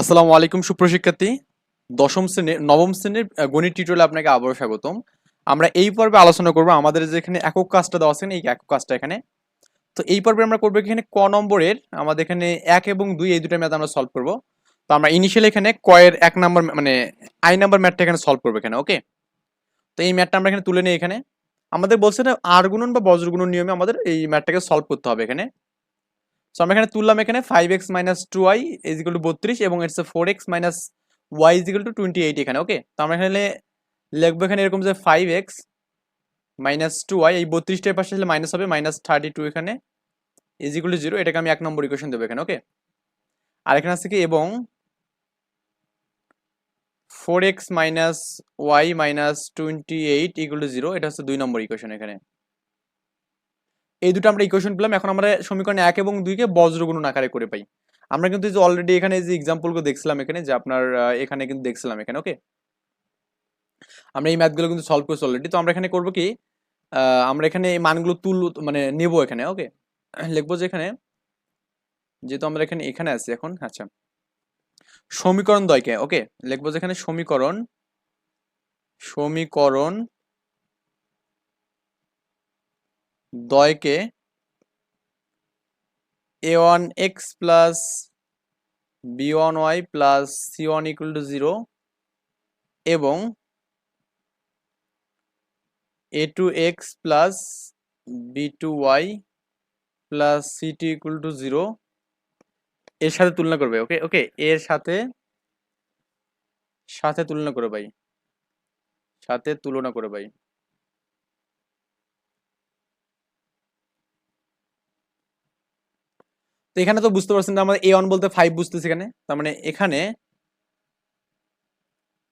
আসসালামু আলাইকুম, সুপ্রশিক্ষার্থী। দশম শ্রেণির নবম শ্রেণির গণিত টিউটোরিয়ালে আপনাকে আবারও স্বাগতম। আমরা এই পর্বে আলোচনা করব আমাদের যেখানে একক কাজটা দেওয়া আছে, এই একক কাজটা এখানে। তো এই পর্বে আমরা করব এখানে ক নম্বরের, আমাদের এখানে এক এবং দুই, এই দুটো ম্যাথ আমরা সলভ করব। তো আমরা ইনিশিয়ালি এখানে কয়ের এক নম্বর মানে আই নাম্বার ম্যাথটা এখানে সলভ করব এখানে ওকে তো এই ম্যাথটা আমরা এখানে তুলে নিই এখানে। আমাদের বলছে না আর গুণন বা বজ্র গুণন নিয়মে আমাদের এই ম্যাথটাকে সলভ করতে হবে এখানে। সো আমরা এখানে তুললাম এখানে five x minus two y is to বত্রিশ এবং it's four x minus y is to twenty eight এখানে ওকে তো আমরা এখানে লিখব এখানে এরকম যে five x minus two y এই বত্রিশটার পাশে আসলে মাইনাস হবে মাইনাস থার্টি টু এখানে ইজ টু জিরো এটাকে আমি এক নম্বর ইকুয়েশন দেবো এখানে ওকে আর এখানে আছে কি? এবং four x minus y minus twenty eight equal to zero এটা হচ্ছে দুই নম্বর ইকুয়েশন এখানে। এই দুটো আমরা ইকুয়েশন পেলাম, এখন আমরা সমীকরণ এক এবং দুইকে বজ্রগুণন আকারে করে পাই। আমরা কিন্তু যে অলরেডি এখানে যে এক্সাম্পলগুলো দেখছিলাম এখানে, যে আপনার এখানে কিন্তু দেখছিলাম এখানে ওকে আমরা এই ম্যাথগুলো কিন্তু সলভ করেছি অলরেডি তো আমরা এখানে করব কি? আমরা এখানে এই মানগুলো তুল মানে নেব এখানে ওকে লিখব যে এখানে, যেহেতু আমরা এখানে এখানে আছি এখন আচ্ছা। সমীকরণ দয়কে ওকে লিখব যে এখানে সমীকরণ সমীকরণ দয়কে a one x plus b one y plus c one equal to zero এবং a two x plus b two y plus c two equal to zero এর সাথে তুলনা করবে ওকে ওকে এর সাথে সাথে তুলনা করে ভাই। সাথে তুলনা করে ভাই। তো এখানে তো বুঝতে পারছেন যে আমাদের এ ওয়ান বলতে ফাইভ বুঝতেছি এখানে। তার মানে এখানে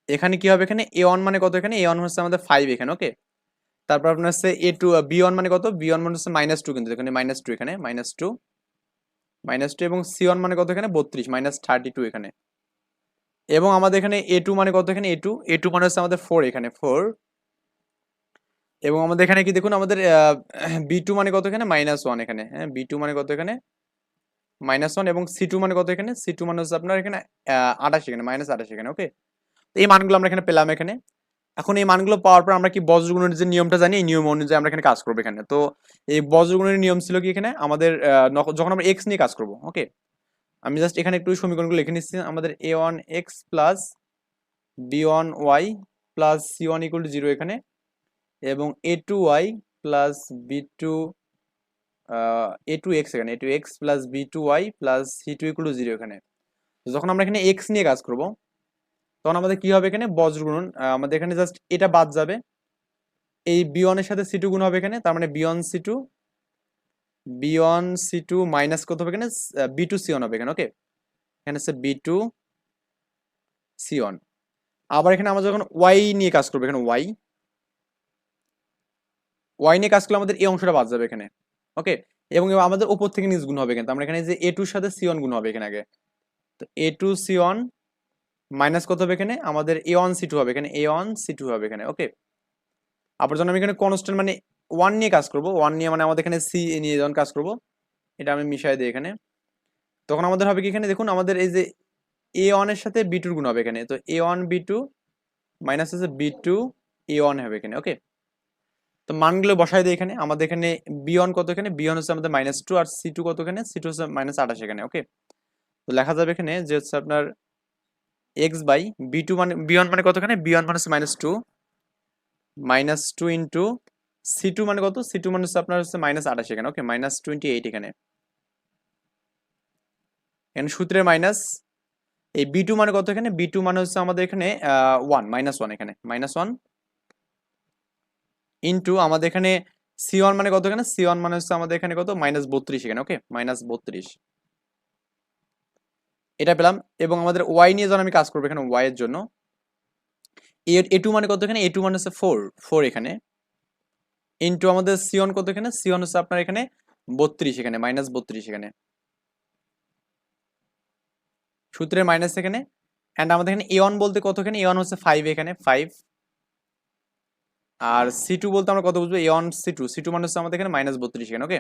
এখানে কি হবে এখানে? এ ওয়ান মানে কত এখানে? এ ওয়ান হচ্ছে আমাদের ফাইভ এখানে ওকে তারপর আপনার হচ্ছে এ টু বি ওয়ান মানে কত? বি ওয়ান মানে হচ্ছে মাইনাস টু কিন্তু, এখানে মাইনাস টু এখানে মাইনাস টু মাইনাস টু এবং সি ওয়ান মানে কত এখানে? বত্রিশ মাইনাস থার্টি টু এখানে। এবং আমাদের এখানে এ টু মানে কত এখানে? এ টু এ টু মানে হচ্ছে আমাদের ফোর এখানে ফোর এবং আমাদের এখানে কি দেখুন, আমাদের বি টু মানে কত এখানে? মাইনাস ওয়ান এখানে হ্যাঁ? বি টু মানে কত এখানে? মাইনাস ওয়ান এবং সি টু মানে কত এখানে? সি টু মানে হচ্ছে আপনার এখানে আঠাশ এখানে, মাইনাস আঠাশ এখানে ওকে এই মানগুলো আমরা এখানে পেলাম এখানে। এখন এই মানগুলো পাওয়ার পর আমরা কি বজ্রগুণের যে নিয়মটা জানি, এই নিয়ম অনুযায়ী আমরা এখানে কাজ করব এখানে। তো এই বজ্রগুণের নিয়ম ছিল কি এখানে? আমাদের যখন আমরা এক্স নিয়ে কাজ করব ওকে আমি জাস্ট এখানে একটু সমীকরণগুলো লিখে নিচ্ছি। আমাদের a one x plus b one y plus c one equal to zero এখানে এবং a two y plus b two a two x এখানে a two x plus b two y plus c two equal to zero এখানে। যখন আমরা এখানে x নিয়ে কাজ করব তখন আমাদের কি হবে এখানে? বজ্রগুণন আহ, আমাদের এখানে জাস্ট এটা বাদ যাবে। এই বি সাথে সি টু গুণ হবে এখানে তার মানে b c two b one c two minus কত হবে এখানে? বি টু সি ওয়ান হবে এখানে ওকে এখানে হচ্ছে বি টু সি ওয়ান আবার এখানে আমরা যখন ওয়াই নিয়ে কাজ করব এখানে ওয়াই ওয়াই নিয়ে কাজ করলে আমাদের এই অংশটা বাদ যাবে এখানে। ওকে এবং আমাদের উপর থেকে নিচ গুণ হবে কিন্তু আমরা এখানে যে এ টুর সাথে সি ওয়ান গুণ হবে এখানে আগে। তো a two c one minus কত হবে এখানে? আমাদের এ ওয়ান সি টু হবে। এখানে এ ওয়ান সি টু হবে এখানে। ওকে আবার যখন আমি এখানে কনস্ট্যান্ট মানে ওয়ান নিয়ে কাজ করব ওয়ান নিয়ে মানে আমাদের এখানে সি নিয়ে যখন কাজ করব, এটা আমি মিশাই দিই এখানে। তখন আমাদের হবে কি এখানে? দেখুন, আমাদের এই যে এ ওয়ানের সাথে বি টুর গুণ হবে এখানে। তো a one b two minus হচ্ছে বি টু এ ওয়ান হবে এখানে। ওকে তো মানগুলো বসাই দিই এখানে। আমাদের এখানে বি ওয়ান কত এখানে? বি ওয়ান হচ্ছে আমাদের মাইনাস টু আর সি টু কত এখানে? সি টু হচ্ছে মাইনাস আঠাশ এখানে ওকে তো লেখা যাবে এখানে যে হচ্ছে আপনার এক্স বাই বি টু মানে বি ওয়ান মানে কত এখানে? বি ওয়ান মানে হচ্ছে minus two minus two into c two মানে কত? সি টু মানে হচ্ছে আপনার হচ্ছে মাইনাস আঠাশ এখানে ওকে মাইনাস টোয়েন্টি এইট এখানে। এখানে সূত্রের মাইনাস এই বি টু মানে কত এখানে? বি টু মানে হচ্ছে আমাদের এখানে ওয়ান মাইনাস ওয়ান এখানে। মাইনাস ওয়ান ইন্টু আমাদের এখানে সি ওয়ান মানে কত এখানে? সি ওয়ান মানে হচ্ছে আমাদের এখানে কত? মাইনাস বত্রিশ এখানে ওকে মাইনাস বত্রিশ। এটা পেলাম, এবং আমাদের ওয়াই নিয়ে যখন আমি কাজ করব এখানে ওয়াই এর জন্য, এ টু মানে কত এখানে? এ টু মানে হচ্ছে ফোর ফোর এখানে। ইন্টু আমাদের সি ওয়ান কত এখানে? সি ওয়ান হচ্ছে আপনার এখানে বত্রিশ এখানে মাইনাস বত্রিশ এখানে। সূত্রের মাইনাস এখানে অ্যান্ড আমাদের এখানে এ ওয়ান বলতে কত এখানে? এ ওয়ান হচ্ছে ফাইভ এখানে ফাইভ আর সি টু বলতে আমরা কত বুঝব? A one c two c two মানে হচ্ছে আমাদের এখানে মাইনাস বত্রিশ এখানে ওকে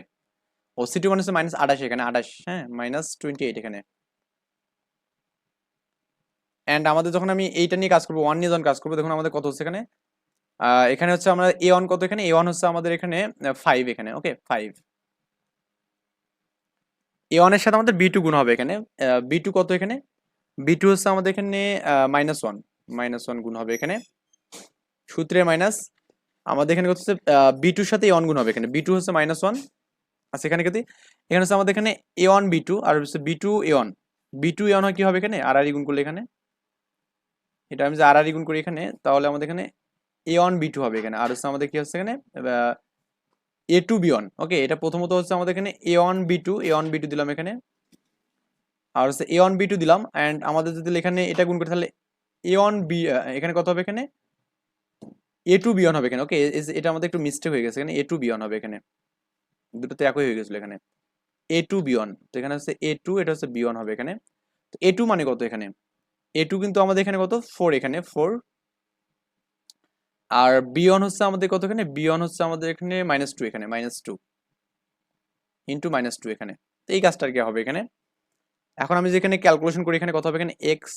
ও সি টু মানে হচ্ছে মাইনাস আঠাশ এখানে, আঠাশ হ্যাঁ? মাইনাস টোয়েন্টি এইট এখানে। অ্যান্ড আমাদের যখন আমি এইটা নিয়ে কাজ করব ওয়ান নিয়ে যখন কাজ করব, দেখুন আমাদের কত হচ্ছে এখানে? এখানে হচ্ছে আমরা এ ওয়ান কত এখানে? এ ওয়ান হচ্ছে আমাদের এখানে ফাইভ এখানে ওকে ফাইভ এ ওয়ানের সাথে আমাদের বি টু গুণ হবে এখানে বি টু কত এখানে? বি টু হচ্ছে আমাদের এখানে মাইনাস ওয়ান মাইনাস ওয়ান গুণ হবে এখানে। সূত্রে মাইনাস আমাদের এখানে কত হচ্ছে বি টুর সাথে এ ওয়ান গুণ হবে এখানে। বি টু হচ্ছে মাইনাস ওয়ান আচ্ছা এখানে কত? এখানে হচ্ছে আমাদের এখানে এ ওয়ান বি টু আর হচ্ছে b two a one b two a one হয় কি হবে এখানে? আর আর গুণ করলে এখানে। এটা আমি যে আর আর গুণ করি এখানে, তাহলে আমাদের এখানে এ ওয়ান বি টু হবে এখানে। আর হচ্ছে আমাদের কি হচ্ছে এখানে? A two b one okay এটা প্রথমত হচ্ছে আমাদের এখানে a one b two a one b two দিলাম এখানে। আর হচ্ছে এ ওয়ান বি টু দিলাম অ্যান্ড আমাদের যদি এখানে এটা গুণ করি তাহলে এ ওয়ান বি এখানে কত হবে এখানে? এ টু বিয়ন হবে এখানে। ওকে এটা আমাদের একটু মিস্টেক হয়ে গেছে এখানে। এ টু বিয়ন হবে এখানে। দুটো দুটোতে একই হয়ে গেছিল এখানে। এ টু বিয়ন তো এখানে হচ্ছে এ টু এটা হচ্ছে বিয়ন হবে এখানে। তো এ টু মানে কত এখানে? এ টু কিন্তু আমাদের এখানে কত? ফোর এখানে ফোর আর বিয়ন হচ্ছে আমাদের কত এখানে? বি ওয়ান হচ্ছে আমাদের এখানে মাইনাস টু এখানে minus two into minus two এখানে। তো এই কাজটা আর কি হবে এখানে। এখন আমি যেখানে ক্যালকুলেশন করি এখানে কত হবে এখানে? এক্স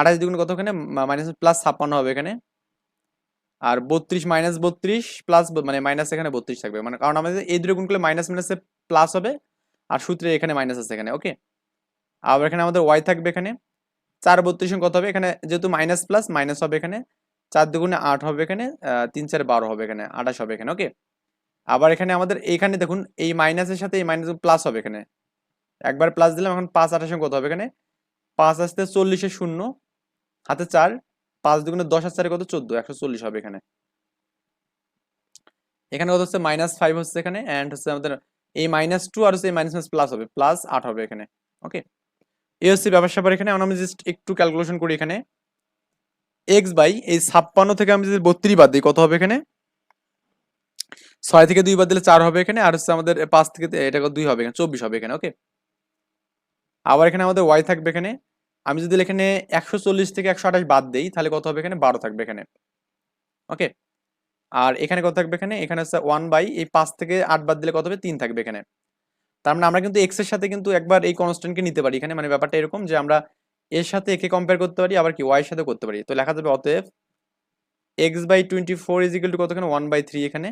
আঠাশ দ্বিগুণ কত এখানে? মাইনাস প্লাস ছাপ্পান্ন হবে এখানে। আর বত্রিশ মাইনাস বত্রিশ প্লাস মানে মাইনাস এখানে বত্রিশ থাকবে। মানে কারণ আমাদের এই দুটো গুণ করলে মাইনাস মাইনাসে প্লাস হবে আর সূত্রে এখানে মাইনাস আছে এখানে ওকে আবার এখানে আমাদের ওয়াই থাকবে এখানে। চার বত্রিশ কত হবে? এখানে যেহেতু মাইনাস প্লাস মাইনাস হবে এখানে। চার দুগুণে আট হবে এখানে তিন চার বারো হবে এখানে, আঠাশ হবে এখানে ওকে আবার এখানে আমাদের এইখানে দেখুন, এই মাইনাসের সাথে এই মাইনাস প্লাস হবে এখানে। একবার প্লাস দিলাম, এখন পাঁচ আঠাশের কত হবে এখানে? পাঁচ আসতে চল্লিশে শূন্য, হাতে চার। পাঁচ দুগুণে দশ আর চারে কত? চোদ্দ, একশো চল্লিশ হবে এখানে। এখানে কত হচ্ছে? মাইনাস ফাইভ হচ্ছে এখানে অ্যান্ড হচ্ছে আমাদের এই মাইনাস টু আর হচ্ছে এই মাইনাস মাইনাস প্লাস হবে প্লাস আট হবে এখানে ওকে এই হচ্ছে ব্যাপার এখানে, এখন আমি জাস্ট একটু ক্যালকুলেশন করি এখানে। এক্স বাই এই ছাপ্পান্ন থেকে আমি যদি বত্রিশ বাদ দিই, কত হবে এখানে? ছয় থেকে দুই বাদ দিলে চার হবে এখানে, আর হচ্ছে আমাদের পাঁচ থেকে, এটা দুই হবে এখানে, চব্বিশ হবে এখানে ওকে আবার এখানে আমাদের ওয়াই থাকবে এখানে আমি যদি এখানে একশো চল্লিশ থেকে একশো আঠাশ বাদ দিই, তাহলে কত হবে এখানে? বারো থাকবে এখানে। ওকে? আর এখানে কত থাকবে এখানে? এখানে হচ্ছে ওয়ান বাই এই পাঁচ থেকে আট বাদ দিলে কত হবে? তিন থাকবে এখানে। তার মানে আমরা কিন্তু এক্সের সাথে কিন্তু একবার এই কনস্ট্যান্টকে নিতে পারি। এখানে মানে ব্যাপারটা এরকম যে আমরা এর সাথে একে কম্পেয়ার করতে পারি, আবার কি ওয়াই এর সাথে করতে পারি। তো লেখা যাবে অতএব x by twenty four is equal to কত এখানে ওয়ান বাই থ্রি এখানে।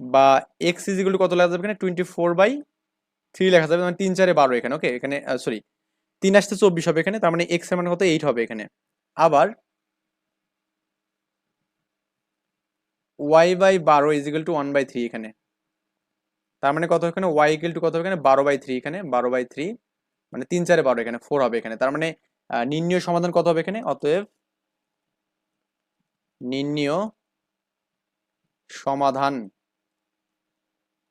বা এক্স ইজ ইকুয়াল টু কত লেখা যাবে এখানে? টোয়েন্টি ফোর বাই থ্রি লেখা যাবে। মানে তিন চারে বারো এখানে। ওকে? এখানে সরি তিন আসতে চব্বিশ হবে এখানে, তার মানে এক্সের মানে কত? এইট হবে এখানে। আবার ওয়াই বাই বারো is equal to one by three এখানে। তার মানে কত এখানে? ওয়াই ইকুয়াল টু কত হবে এখানে? বারো বাই থ্রি এখানে। বারো বাই থ্রি মানে তিন চারে বারো এখানে ফোর হবে এখানে। তার মানে নির্ণীয় সমাধান কত হবে এখানে? অতএব নির্ণীয় সমাধান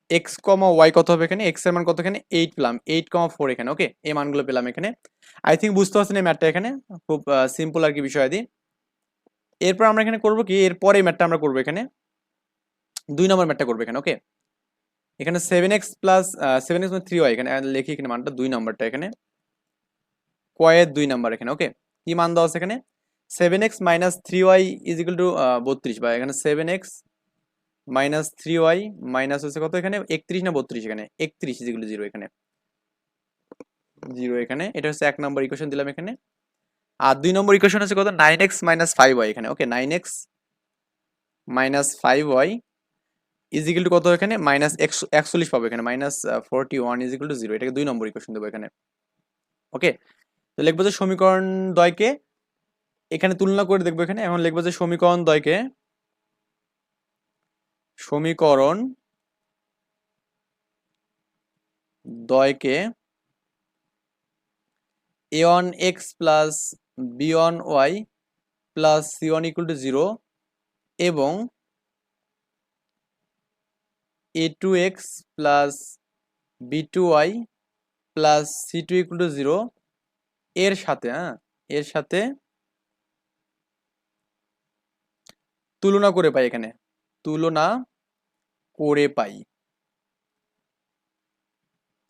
এক্স কমা ওয়াই কত হবে এখানে? এক্সের মান কত এখানে? এইট পেলাম। এইট কমা ফোর এখানে ওকে এই মানগুলো পেলাম এখানে। আই থিঙ্ক বুঝতে পারছেন এই ম্যাটটা এখানে? খুব সিম্পল আর কি বিষয় বিষয়াদি এরপর আমরা এখানে করব কি? এরপরে এই ম্যাথটা আমরা করব এখানে। দুই নম্বর ম্যাটটা করব এখানে ওকে এখানে seven x plus seven x মানে থ্রি ওয়াই এখানে। লিখি এখানে মানটা, দুই নম্বরটা এখানে। কয়ের দুই নাম্বার এখানে ওকে কি মান দেওয়া আছে এখানে? Seven x minus three y is to বত্রিশ বা এখানে seven x minus three y, minus হচ্ছে কত এখানে? একত্রিশ না বত্রিশ এখানে? একত্রিশ ইকুয়াল জিরো এখানে। জিরো এখানে। এটা হচ্ছে এক নম্বর ইকুয়েশন দিলাম এখানে। আর দুই নম্বর ইকুয়েশন হচ্ছে কত? Nine x minus five y এখানে। Okay nine x minus five y is equal to কত এখানে? মাইনাস একচল্লিশ পাবো এখানে। Minus forty one is equal to zero এটাকে দুই নম্বর ইকুয়েশন দেবো এখানে। ওকে তো লিখব যে সমীকরণ দ্বয়কে এখানে তুলনা করে দেখব এখানে। এখন লিখব যে সমীকরণ দ্বয়কে সমীকরণ দয়কে a one x plus b one y plus c one equal to zero এবং a two x plus b two y plus c two equal to zero এর সাথে হ্যাঁ এর সাথে তুলনা করে পাই এখানে। তুলনা করে পাই।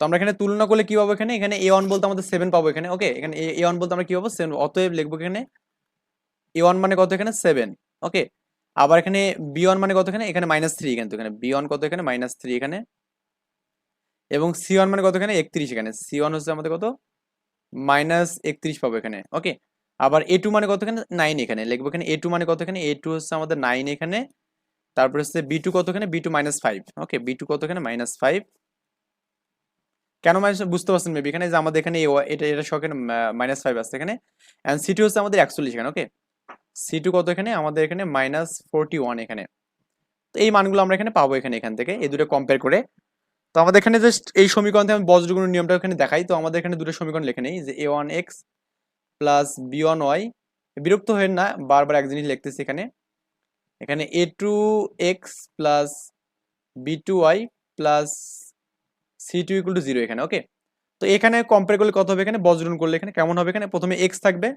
তো আমরা এখানে তুলনা করলে কি পাবো এখানে? এখানে এ ওয়ান বলতে আমাদের সেভেন পাবো এখানে ওকে এখানে এ ওয়ান বলতে আমরা কি পাবো? সেভেন অতএব লিখব এখানে? এ ওয়ান মানে কত এখানে? সেভেন ওকে আবার এখানে বি ওয়ান মানে কত এখানে? এখানে মাইনাস থ্রি কিন্তু এখানে। বি ওয়ান কত এখানে? মাইনাস থ্রি এখানে। এবং সি ওয়ান মানে কত এখানে? একত্রিশ এখানে। সি ওয়ান হচ্ছে আমাদের কত? মাইনাস একত্রিশ পাবো এখানে ওকে আবার এ টু মানে কত এখানে? নাইন এখানে। লিখব এখানে এ টু মানে কত এখানে? এ টু হচ্ছে আমাদের নাইন এখানে। তারপর হচ্ছে b two কতখানে? B two minus five okay b two কতখানে? Minus five কেন মাইনাস বুঝতে পারছেন মেবি এখানে যে আমাদের এখানে এটা এটা শখের মাইনাস ফাইভ আসছে এখানে। অ্যান্ড সি টু হচ্ছে আমাদের একচল্লিশ এখানে ওকে সি টু কত এখানে আমাদের এখানে মাইনাস ফোরটি ওয়ান এখানে। তো এই মানগুলো আমরা এখানে পাবো এখানে, এখান থেকে, এই দুটো কম্পেয়ার করে। তো আমাদের এখানে জাস্ট এই সমীকরণ থেকে আমি বজ্রগুণের নিয়মটা এখানে দেখাই। তো আমাদের এখানে দুটো সমীকরণ লেখে নেই, যে a one x plus b one y বিরক্ত হয়ে না, বারবার এক জিনিস লিখতেছি এখানে। এখানে a two x plus b two y plus c two equal to zero এখানে ওকে তো এখানে কম্পেয়ার করলে কত হবে এখানে? বজ্রগুণ করলে এখানে কেমন হবে এখানে? প্রথমে এক্স থাকবে।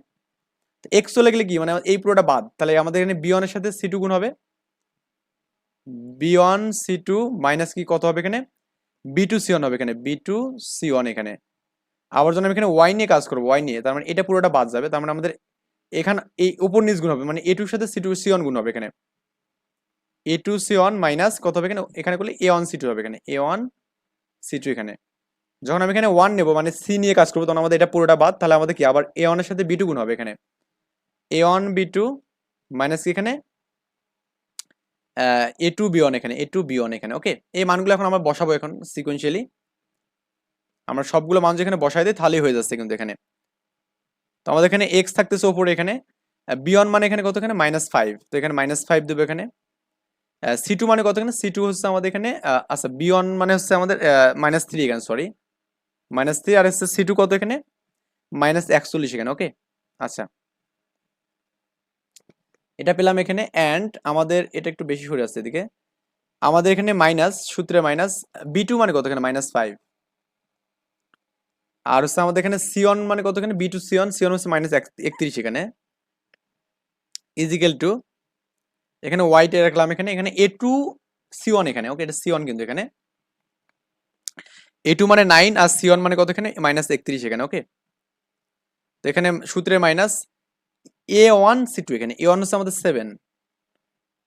এক্স চলে গেলে কি? মানে এই পুরোটা বাদ। তাহলে আমাদের এখানে বি ওয়ানের সাথে সি টু গুণ হবে। B one c two minus কি কত হবে এখানে? বি টু সি ওয়ান হবে এখানে। বি টু সি ওয়ান এখানে। আবার যখন আমি এখানে ওয়াই নিয়ে কাজ করব ওয়াই নিয়ে। তার মানে এটা পুরোটা বাদ যাবে। তার মানে আমাদের এখানে, এই উপর নিচ গুণ হবে মানে এ টুর সাথে সি টু সি ওয়ান গুণ হবে এখানে। A two C one minus কত হবে এখানে? এখানে করলে এ ওয়ান সি টু হবে এখানে। এ ওয়ান সি টু এখানে। যখন আমি এখানে ওয়ান নেব মানে সি নিয়ে কাজ করব, তখন আমাদের এটা পুরোটা বাদ, তাহলে আমাদের কি? আবার এ ওয়ানের সাথে বি টু গুণ হবে এখানে। A one B two minus কি এখানে? এ টু বি ওয়ান এখানে এ টু বি ওয়ান এখানে ওকে এই মানগুলো এখন আমরা বসাবো এখন সিকোয়েন্সিয়ালি আমরা সবগুলো মান যেখানে বসাই দিই, তাহলেই হয়ে যাচ্ছে কিন্তু এখানে। তো আমাদের এখানে এক্স থাকতেছে ওপরে এখানে বি ওয়ান মানে এখানে কত এখানে মাইনাস ফাইভ তো এখানে মাইনাস ফাইভ দেবো এখানে। সি টু মানে কত এখানে সি টু হচ্ছে আমাদের এখানে আচ্ছা বি ওয়ান মানে হচ্ছে আমাদের মাইনাস থ্রি এখানে সরি মাইনাস থ্রি আর হচ্ছে সি টু কত এখানে? মাইনাস একচল্লিশ এখানে ওকে আচ্ছা। এটা পেলাম এখানে অ্যান্ড আমাদের, এটা একটু বেশি সরে আসছে এদিকে। আমাদের এখানে মাইনাস সূত্রে মাইনাস বি টু মানে কত এখানে মাইনাস ফাইভ আর হচ্ছে আমাদের এখানে সিওন মানে কত এখানে বি টু সিওন সিওন হচ্ছে মাইনাস একত্রিশ এখানে। ইজিক্যাল টু এখানে ওয়াইটে রাখলাম এখানে এখানে এ টু সিওন এখানে ওকে এটা সিওন কিন্তু এখানে। এ টু মানে নাইন আর সিওন মানে কত এখানে মাইনাস একত্রিশ এখানে ওকে তো এখানে সূত্রে minus A one C two এখানে এ ওয়ান হচ্ছে আমাদের সেভেন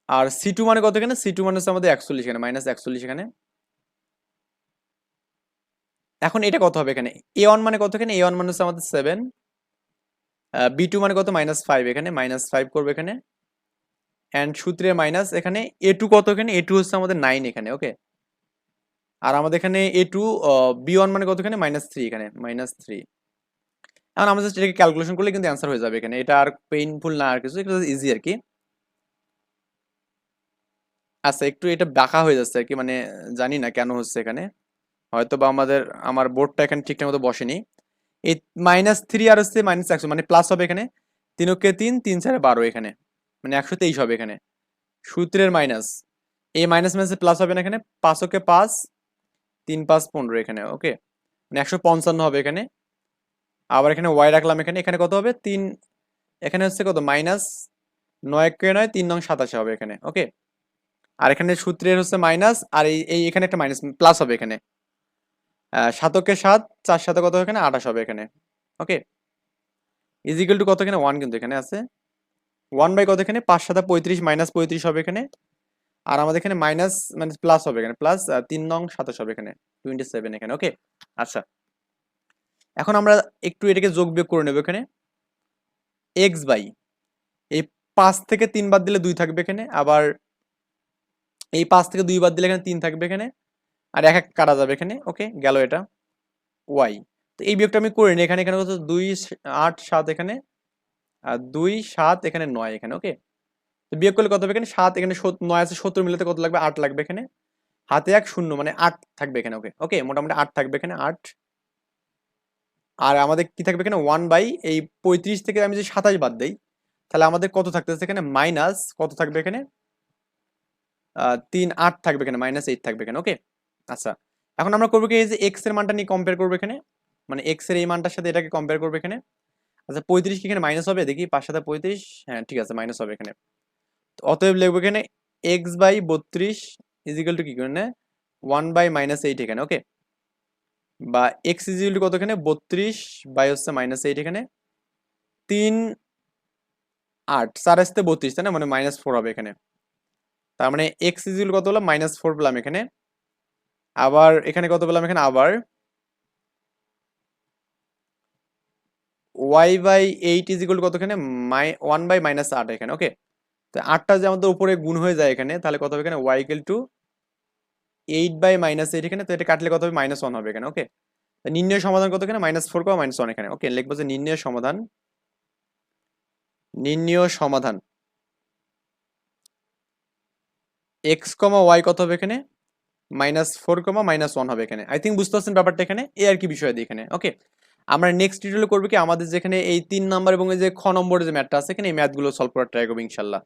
আর সি টু মানে কত এখানে সি টু মানে হচ্ছে আমাদের একচল্লিশ এখানে মাইনাস একচল্লিশ এখানে। এখন এটা কত হবে এখানে? এ ওয়ান মানে কত এখানে? এ ওয়ান মানে হচ্ছে আমাদের সেভেন বি টু মানে কত? মাইনাস ফাইভ এখানে। মাইনাস ফাইভ করবে এখানে। অ্যান্ড সূত্রে মাইনাস এখানে এ টু কত এখানে? এ টু হচ্ছে আমাদের নাইন এখানে ওকে আর আমাদের এখানে এ টু বি ওয়ান মানে কত এখানে? মাইনাস থ্রি এখানে। মাইনাস থ্রি এখন আমরা জাস্ট এটাকে ক্যালকুলেশন করলে কিন্তু অ্যান্সার হয়ে যাবে এখানে। এটা আর পেইনফুল না আর কিছু, এটা ইজি আর কি। আচ্ছা একটু এটা বাঁকা হয়ে যাচ্ছে আর কি মানে জানি না কেন হচ্ছে এখানে। হয়তো বা আমাদের, আমার বোর্ডটা এখানে ঠিকঠাক মতো বসেনি। এই মাইনাস থ্রি আর হচ্ছে মাইনাস একশো মানে প্লাস হবে এখানে। তিন ওকে তিন তিন চারে বারো এখানে। মানে একশো তেইশ হবে এখানে। সূত্রের মাইনাস এই মাইনাস মাইনাসে প্লাস হবে না এখানে। পাঁচ ওকে পাঁচ, তিন পাঁচ পনেরো এখানে ওকে মানে একশো পঞ্চান্ন হবে এখানে। আবার এখানে ওয়াই রাখলাম এখানে। এখানে কত হবে? তিন, এখানে হচ্ছে কত? মাইনাস নয় কে নয়, তিন নং সাতাশে হবে এখানে ওকে আর এখানে সূত্রের হচ্ছে মাইনাস আর এই এখানে একটা মাইনাস প্লাস হবে এখানে। সাতকে সাত, চার সাথে কত এখানে? আঠাশ হবে এখানে। ওকে ইজিক্যাল টু কত এখানে? ওয়ান কিন্তু এখানে আছে। ওয়ান বাই কত এখানে? পাঁচ সাথে পঁয়ত্রিশ মাইনাস পঁয়ত্রিশ হবে এখানে। আর আমাদের এখানে মাইনাস মানে প্লাস হবে এখানে। প্লাস তিন নং সাতাশ হবে এখানে। টোয়েন্টি সেভেন এখানে। ওকে আচ্ছা। এখন আমরা একটু এটাকে যোগ বিয়োগ করে নেব এখানে। এক্স বাই এই পাঁচ থেকে তিন বাদ দিলে দুই থাকবে এখানে। আবার এই পাঁচ থেকে দুই বাদ দিলে এখানে তিন থাকবে এখানে। আর এক এক কাটা যাবে এখানে, ওকে, গেল এটা ওয়াই তো এই বিয়োগটা আমি করে নিই এখানে এখানে কত? দুই আট, সাত এখানে, আর দুই, সাত এখানে নয় এখানে, ওকে? তো বিয়োগ করলে কত হবে এখানে? সাত, এখানে নয় আছে, সত্তর মিলাতে কত লাগবে? আট লাগবে এখানে। হাতে এক শূন্য মানে আট থাকবে এখানে, ওকে? ওকে, মোটামুটি আট থাকবে এখানে, আট। আর আমাদের কি থাকবে এখানে? ওয়ান বাই এই পঁয়ত্রিশ থেকে আমি যদি সাতাশ বাদ দেই, তাহলে আমাদের কত থাকতেছে এখানে? মাইনাস কত থাকবে এখানে? তিন, আট থাকবে এখানে মাইনাস এইট থাকবে এখানে, ওকে? আচ্ছা এখন আমরা করব কি এই যে এক্সের মানটা নিয়ে কম্পেয়ার করব এখানে? মানে এক্সের এই মানটার সাথে এটাকে কম্পেয়ার করব এখানে। আচ্ছা পঁয়ত্রিশ কি এখানে মাইনাস হবে? দেখি, পাঁচ সাথে পঁয়ত্রিশ হ্যাঁ ঠিক আছে মাইনাস হবে এখানে। অতএব লিখব এখানে এক্স বাই বত্রিশ ইজিক্যাল টু কি করে ওয়ান বাই মাইনাস এইট এখানে ওকে বা এক্স ইজিক্যাল টু কত এখানে? বত্রিশ বাই হচ্ছে মাইনাস এইট এখানে। তিন আট, চার আসতে বত্রিশ, তাই না? মানে মাইনাস ফোর হবে এখানে। তার মানে এক্স ইজিক্যাল কত হলো? মাইনাস ফোর পেলাম এখানে। আবার এখানে কত পেলাম? এখানে আবার y by eight is equal কত এখানে মাই ওয়ান বাই মাইনাস আট এখানে ওকে তো আটটা যে আমাদের উপরে গুণ হয়ে যায় এখানে, তাহলে কত হবে এখানে? Y equal to eight by minus eight এখানে, তো এটা কাটলে কত হবে? মাইনাস ওয়ান হবে এখানে ওকে নির্ণয় সমাধান কত এখানে minus four comma minus one এখানে ওকে লিখব যে নির্ণয় সমাধান নির্ণয় সমাধান এক্স কমা ওয়াই কত হবে এখানে? Minus four comma minus one হবে এখানে। আই থিঙ্ক বুঝতে পারছেন ব্যাপারটা এখানে? এ আর কি বিষয় এখানে। ওকে আমরা নেক্সট টিউটোরিয়াল করব কি? আমাদের যেখানে এই তিন নাম্বার এবং এই যে খ নম্বরের যে ম্যাথটা আছে এখানে এই ম্যাথগুলো সলভ করার ট্রাই করব ইনশাল্লাহ।